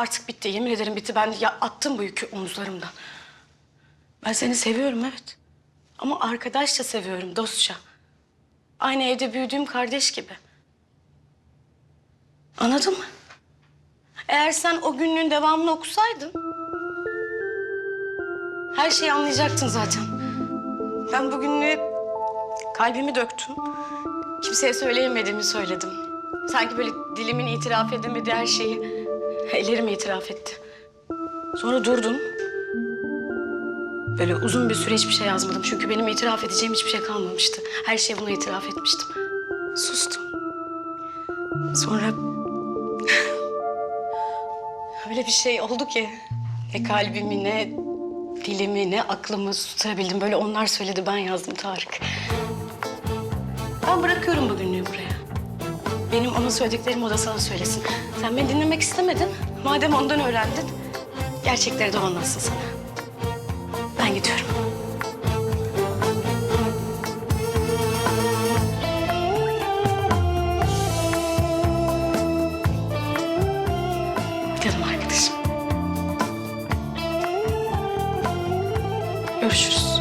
Artık bitti. Yemin ederim bitti. Ben ya attım bu yükü omuzlarımdan. Ben seni seviyorum evet. Ama arkadaşça seviyorum, dostça. Aynı evde büyüdüğüm kardeş gibi. Anladın mı? Eğer sen o günlüğün devamını okusaydın... ...her şeyi anlayacaktın zaten. Ben bu günlüğe kalbimi döktüm. Kimseye söyleyemediğimi söyledim. Sanki böyle dilimin itiraf edemediği her şeyi ellerim itiraf etti. Sonra durdum. Böyle uzun bir süre hiçbir şey yazmadım. Çünkü benim itiraf edeceğim hiçbir şey kalmamıştı. Her şeyi buna itiraf etmiştim. Sustum. Sonra... Öyle bir şey oldu ki... Ne kalbimi ne dilimi ne aklımı tutabildim. Böyle onlar söyledi ben yazdım Tarık. Ben bırakıyorum bugünlüğü buraya. Benim ona söylediklerimi o da sana söylesin. Sen beni dinlemek istemedin. Madem ondan öğrendin, gerçekleri de o anlatsın sana. Ben gidiyorum. Canım arkadaşım. Görüşürüz.